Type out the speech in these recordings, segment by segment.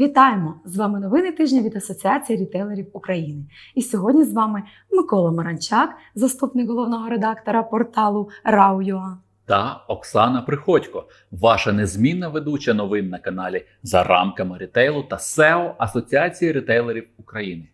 Вітаємо! З вами новини тижня від Асоціації рітейлерів України. І сьогодні з вами Микола Маранчак, заступник головного редактора порталу Рау.ua. та Оксана Приходько, ваша незмінна ведуча новин на каналі за рамками рітейлу та SEO Асоціації рітейлерів України.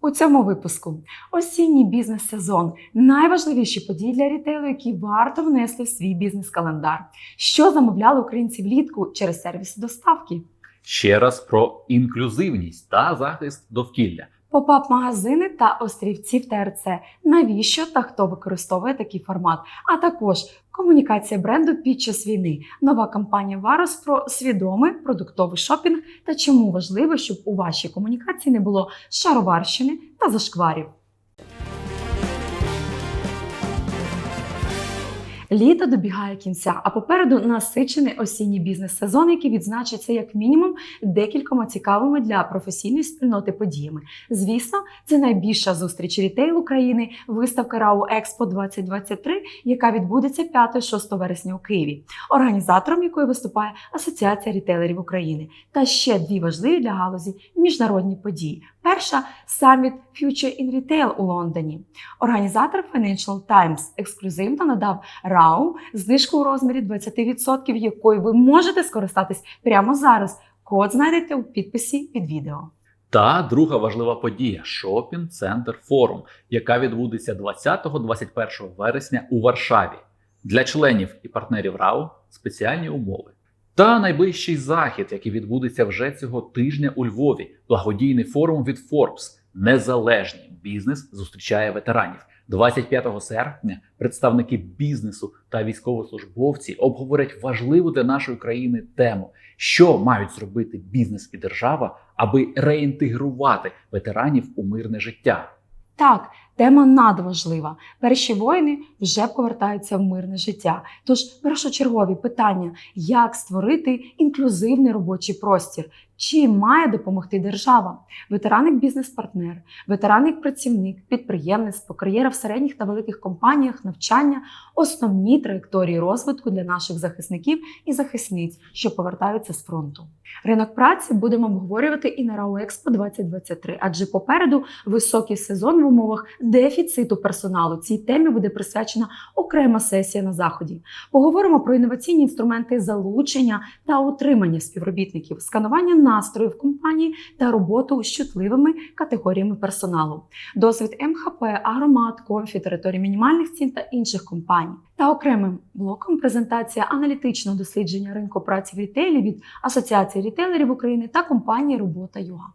У цьому випуску осінній бізнес-сезон найважливіші події для рітейлу, які варто внести в свій бізнес-календар. Що замовляли українці влітку через сервіси доставки? Ще раз про інклюзивність та захист довкілля. Попап-магазини та острівці в ТРЦ. Навіщо та хто використовує такий формат? А також комунікація бренду під час війни, нова кампанія Варос про свідомий продуктовий шопінг та чому важливо, щоб у вашій комунікації не було шароварщини та зашкварів. Літо добігає кінця, а попереду насичений осінній бізнес-сезон, який відзначиться як мінімум декількома цікавими для професійної спільноти подіями. Звісно, це найбільша зустріч рітейлу України, виставка РАУ Експо 2023, яка відбудеться 5-6 вересня у Києві, організатором якої виступає Асоціація рітейлерів України. Та ще дві важливі для галузі міжнародні події. Перша саміт Future in Retail у Лондоні. Організатор Financial Times ексклюзивно надав РАУ знижку у розмірі 20%, якою ви можете скористатись прямо зараз. Код знайдете у підписі під відео. Та друга важлива подія Шопінг Центр Форум, яка відбудеться 20-21 вересня у Варшаві. Для членів і партнерів РАУ спеціальні умови. Та найближчий захід, який відбудеться вже цього тижня у Львові, благодійний форум від Forbes. Незалежний бізнес зустрічає ветеранів. 25 серпня представники бізнесу та військовослужбовці обговорять важливу для нашої країни тему, що мають зробити бізнес і держава, аби реінтегрувати ветеранів у мирне життя. Так, тема надважлива. Перші воїни вже повертаються в мирне життя. Тож першочергові питання: як створити інклюзивний робочий простір? Чим має допомогти держава? Ветеран як бізнес-партнер, ветеран як працівник, підприємництво, кар'єра в середніх та великих компаніях, навчання основні траєкторії розвитку для наших захисників і захисниць, що повертаються з фронту. Ринок праці будемо обговорювати і на РАО Експо 2023, адже попереду високий сезон в умовах дефіциту персоналу. Цій темі буде присвячена окрема сесія на заході. Поговоримо про інноваційні інструменти залучення та утримання співробітників, сканування настроїв компанії та роботу з чутливими категоріями персоналу, досвід МХП, Агромат, Комфі, території мінімальних цін та інших компаній. Та окремим блоком презентація аналітичного дослідження ринку праці в рітейлі від Асоціації рітейлерів України та компанії Робота.ua.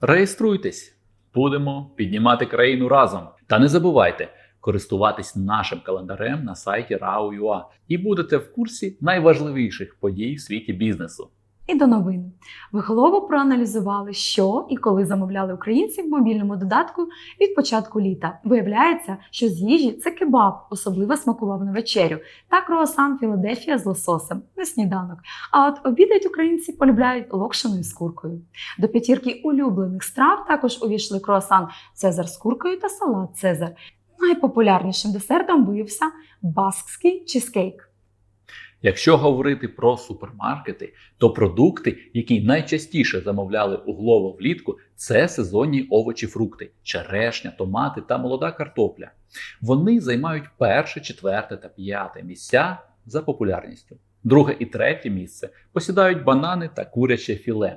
Реєструйтесь, будемо піднімати країну разом. Та не забувайте користуватись нашим календарем на сайті RAU.ua і будете в курсі найважливіших подій в світі бізнесу. І до новин. Ви голову проаналізували, що і коли замовляли українці в мобільному додатку від початку літа. Виявляється, що з їжі це кебаб, особливо смакував на вечерю, та круасан Філадельфія з лососем на сніданок. А от обідають українці полюбляють локшиною з куркою. До п'ятірки улюблених страв також увійшли круасан Цезар з куркою та салат Цезар. Найпопулярнішим десертом виявився баскський чизкейк. Якщо говорити про супермаркети, то продукти, які найчастіше замовляли углово влітку, це сезонні овочі, фрукти, черешня, томати та молода картопля. Вони займають перше, четверте та п'яте місця за популярністю. Друге і третє місце посідають банани та куряче філе.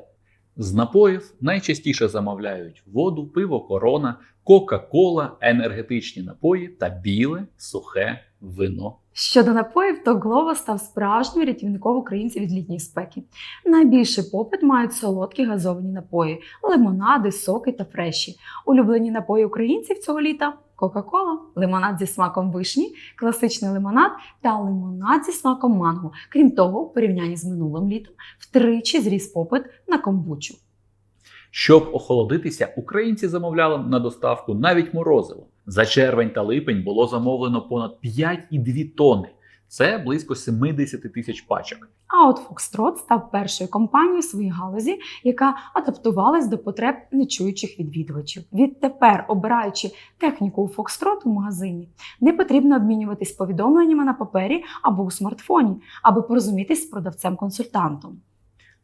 З напоїв найчастіше замовляють воду, пиво, корона, кока-кола, енергетичні напої та біле сухе вино. Щодо напоїв, то Глова став справжнім рятівником українців від літньої спеки. Найбільший попит мають солодкі газовані напої, лимонади, соки та фреші. Улюблені напої українців цього літа Кока-Кола, лимонад зі смаком вишні, класичний лимонад та лимонад зі смаком манго. Крім того, у порівнянні з минулим літом втричі зріс попит на комбучу. Щоб охолодитися, українці замовляли на доставку навіть морозиво. За червень та липень було замовлено понад 5,2 тонни. Це близько 70 тисяч пачок. А от Foxtrot став першою компанією в своїй галузі, яка адаптувалась до потреб нечуючих відвідувачів. Відтепер, обираючи техніку у Foxtrot у магазині, не потрібно обмінюватись повідомленнями на папері або у смартфоні, аби порозумітись з продавцем-консультантом.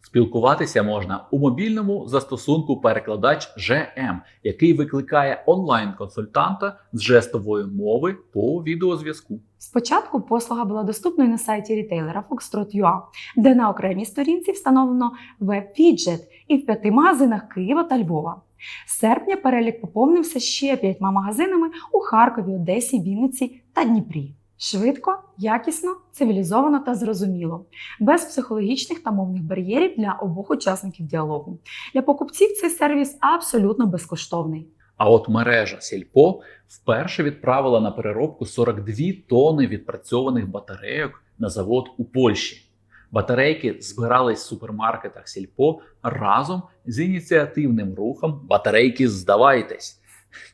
Спілкуватися можна у мобільному застосунку перекладач GM, який викликає онлайн-консультанта з жестової мови по відеозв'язку. Спочатку послуга була доступною на сайті рітейлера Foxtrot.ua, де на окремій сторінці встановлено веб-віджет і в п'яти магазинах Києва та Львова. З серпня перелік поповнився ще п'ятьма магазинами у Харкові, Одесі, Вінниці та Дніпрі. Швидко, якісно, цивілізовано та зрозуміло, без психологічних та мовних бар'єрів для обох учасників діалогу. Для покупців цей сервіс абсолютно безкоштовний. А от мережа Сільпо вперше відправила на переробку 42 тони відпрацьованих батарейок на завод у Польщі. Батарейки збирались в супермаркетах Сільпо разом з ініціативним рухом Батарейки здавайтесь,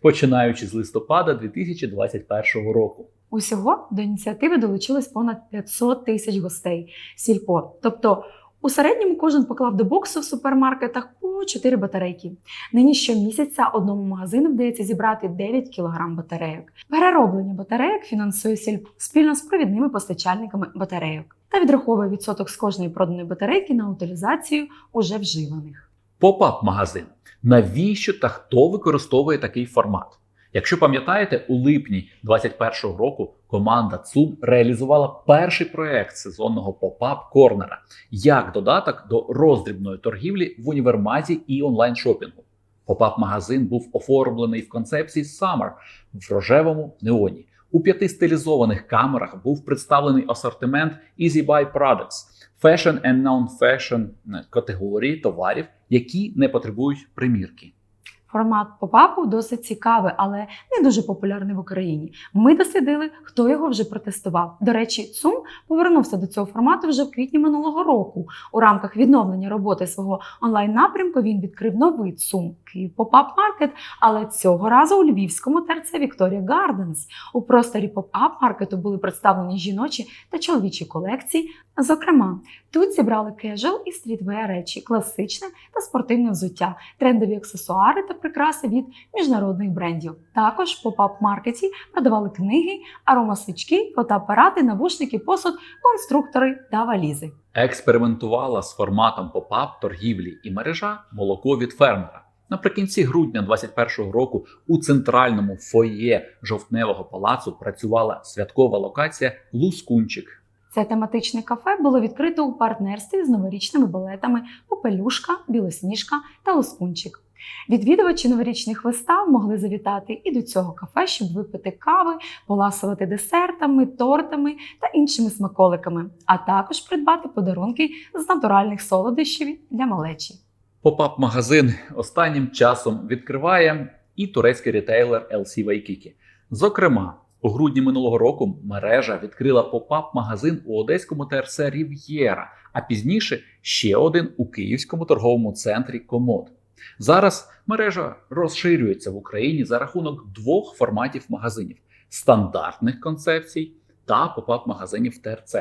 починаючи з листопада 2021 року. Усього до ініціативи долучилось понад 500 тисяч гостей сільпо. Тобто у середньому кожен поклав до боксу в супермаркетах по 4 батарейки. Нині щомісяця одному магазину вдається зібрати 9 кг батарейок. Перероблення батарейок фінансує сільпо спільно з провідними постачальниками батарейок та відраховує відсоток з кожної проданої батарейки на утилізацію уже вживаних. Попап-магазин. Навіщо та хто використовує такий формат? Якщо пам'ятаєте, у липні 2021 року команда ЦУМ реалізувала перший проект сезонного попап корнера як додаток до роздрібної торгівлі в універмазі і онлайн-шопінгу. Попап-магазин був оформлений в концепції Summer в рожевому неоні. У п'яти стилізованих камерах був представлений асортимент Easy Buy Products, Fashion and Non-Fashion категорії товарів, які не потребують примірки. Формат попапу досить цікавий, але не дуже популярний в Україні. Ми дослідили, хто його вже протестував. До речі, ЦУМ повернувся до цього формату вже в квітні минулого року. У рамках відновлення роботи свого онлайн-напрямку він відкрив новий ЦУМ Київ Попап Маркет, але цього разу у львівському ТРЦ Вікторія Гарденс. У просторі поп-ап маркету були представлені жіночі та чоловічі колекції. Зокрема, тут зібрали кежуал і стрітвея речі, класичне та спортивне взуття, трендові аксесуари та прикраси від міжнародних брендів. Також в поп-ап-маркеті продавали книги, аромасвічки, фотоапарати, навушники, посуд, конструктори та валізи. Експериментувала з форматом попап торгівлі і мережа молоко від фермера. Наприкінці грудня 2021 року у центральному фоє жовтневого палацу працювала святкова локація Лускунчик. Це тематичне кафе було відкрито у партнерстві з новорічними балетами Попелюшка, Білосніжка та Лоскунчик. Відвідувачі новорічних вистав могли завітати і до цього кафе, щоб випити кави, поласувати десертами, тортами та іншими смаколиками, а також придбати подарунки з натуральних солодощів для малечі. Попап-магазин останнім часом відкриває і турецький ретейлер LC Waikiki. Зокрема, у грудні минулого року мережа відкрила попап-магазин у одеському ТРЦ Рів'єра, а пізніше ще один у київському торговому центрі Комод. Зараз мережа розширюється в Україні за рахунок двох форматів магазинів: стандартних концепцій та попап-магазинів ТРЦ.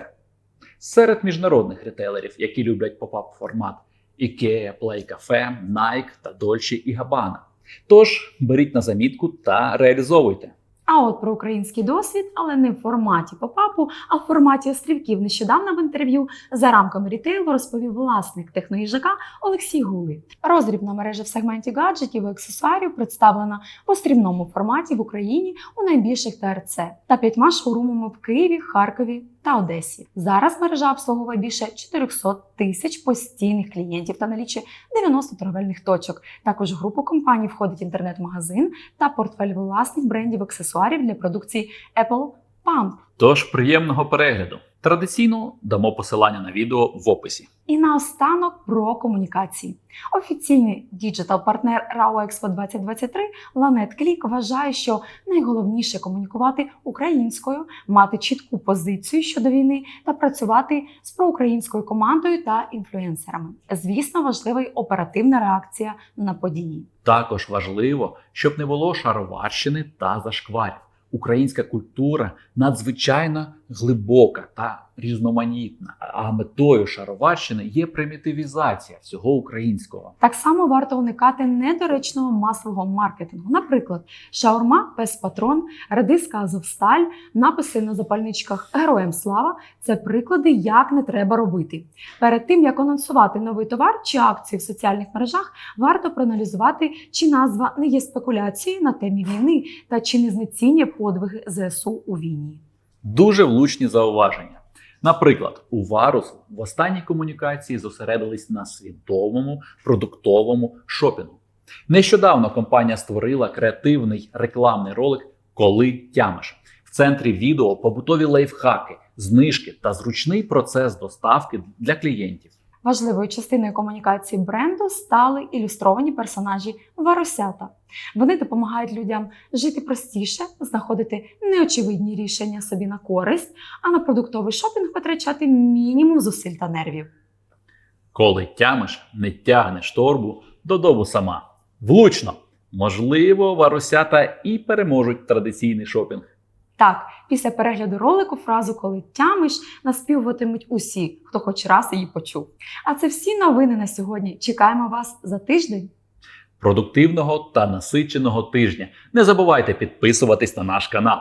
Серед міжнародних ретейлерів, які люблять попап формат, IKEA, Play Cafe, Nike та Dolce і Gabbana. Тож беріть на замітку та реалізовуйте. А от про український досвід, але не в форматі попапу, а в форматі острівків. Нещодавно в інтерв'ю за рамками рітейлу розповів власник техноїжака Олексій Гули. Роздрібна мережа в сегменті гаджетів і аксесуарів представлена в острівному форматі в Україні у найбільших ТРЦ та п'ятьма шоурумами в Києві, Харкові та Одесі. Зараз мережа обслуговує більше 400 тисяч постійних клієнтів та налічує 90 торговельних точок. Також в групу компаній входить інтернет-магазин та портфель власних брендів аксесуарів для продукції Apple Pump. Тож приємного перегляду. Традиційно дамо посилання на відео в описі. І наостанок про комунікації. Офіційний діджитал-партнер RAO Expo 2023 Lanet Click вважає, що найголовніше комунікувати українською, мати чітку позицію щодо війни та працювати з проукраїнською командою та інфлюенсерами. Звісно, важлива й оперативна реакція на події. Також важливо, щоб не було шароварщини та зашкварів. Українська культура надзвичайно глибока та різноманітна, а метою шароварщини є примітивізація всього українського. Так само варто уникати недоречного масового маркетингу. Наприклад, шаурма пес патрон, редиска Азовсталь, написи на запальничках Героям слава це приклади, як не треба робити. Перед тим як анонсувати новий товар чи акцію в соціальних мережах, варто проаналізувати, чи назва не є спекуляцією на темі війни та чи не знецінює подвиги ЗСУ у війні. Дуже влучні зауваження. Наприклад, у Варус в останній комунікації зосередились на свідомому продуктовому шопінгу. Нещодавно компанія створила креативний рекламний ролик Коли тямиш. В центрі відео побутові лайфхаки, знижки та зручний процес доставки для клієнтів. Важливою частиною комунікації бренду стали ілюстровані персонажі Варосята. Вони допомагають людям жити простіше, знаходити неочевидні рішення собі на користь, а на продуктовий шопінг витрачати мінімум зусиль та нервів. Коли тямиш, не тягнеш торбу додому сама. Влучно! Можливо, варусята і переможуть традиційний шопінг. Так, після перегляду ролику фразу коли тямиш наспівуватимуть усі, хто хоч раз її почув. А це всі новини на сьогодні. Чекаємо вас за тиждень. Продуктивного та насиченого тижня. Не забувайте підписуватись на наш канал.